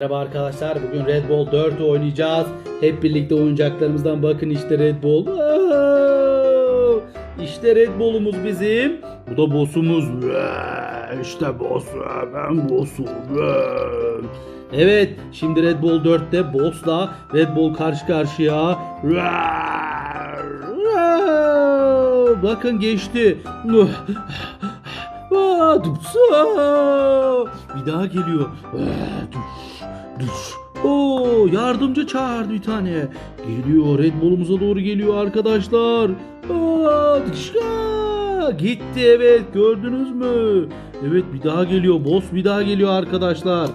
Merhaba arkadaşlar bugün Red Bull 4 oynayacağız. Hep birlikte oyuncaklarımızdan bakın işte Red Bull. Aa! İşte Red Bull'umuz bizim. Bu da boss'umuz. İşte boss. Ben boss'um. Evet şimdi Red Bull 4'te boss'la Red Bull karşı karşıya. Bakın geçti. Aa, dupsa. Bir daha geliyor. Aa, Düş, düş. Oo, yardımcı çağırdı bir tane. Geliyor Red Bull'umuza doğru geliyor arkadaşlar. Aa, dışa. Gitti evet gördünüz mü? Evet bir daha geliyor. Boss bir daha geliyor arkadaşlar.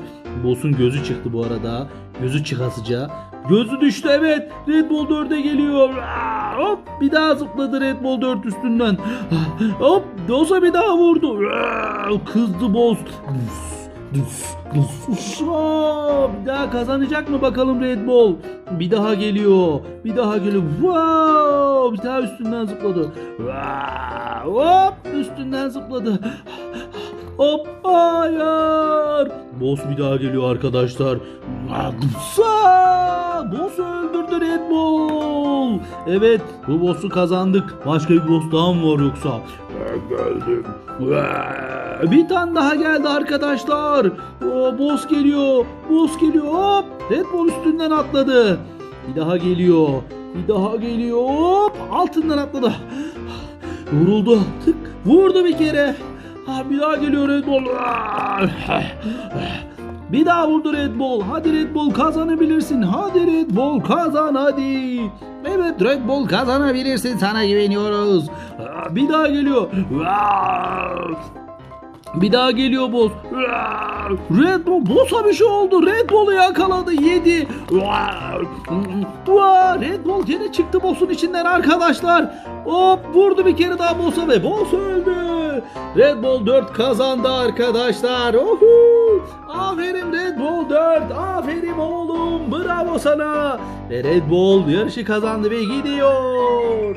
Boss'un gözü çıktı bu arada. Gözü çıkasıca. Gözü düştü evet. Red Bull 4'e geliyor. Aa, Hop bir daha zıpladı Red Bull 4 üstünden. Hop Boss'a bir daha vurdu. Aa, Kızdı Boss. Düf, düf. Aa, Bir daha kazanacak mı bakalım Red Bull? Bir daha geliyor. Bir daha geliyor. Wow! Bir daha üstünden zıpladı. Wow! Hop! Üstünden zıpladı. Hop! Hayır! Boss bir daha geliyor arkadaşlar. Sa! Boss öldürdü Red Bull. Evet, bu boss'u kazandık. Başka bir boss daha mı var yoksa? Ben geldim. Bir tane daha geldi arkadaşlar. O boss geliyor. Boss geliyor. Hop! Red Bull üstünden atladı. Bir daha geliyor. Bir daha geliyor. Hop! Altından atladı. Vuruldu. Tık. Vurdu bir kere. Bir daha geliyor Red Bull. Bir daha vurdu Red Bull. Hadi Red Bull kazanabilirsin. Hadi Red Bull kazan hadi. Evet Red Bull kazanabilirsin. Sana güveniyoruz. Aa, Bir daha geliyor. Bir daha geliyor boss. Red Bull boss'a bir şey oldu. Red Bull'u yakaladı. Yedi. Red Bull gene çıktı boss'un içinden arkadaşlar. Hop vurdu bir kere daha boss'a ve boss öldü. Red Bull 4 kazandı arkadaşlar. Ohu! Aferin sana. Ve Red Bull yarışı kazandı ve gidiyor.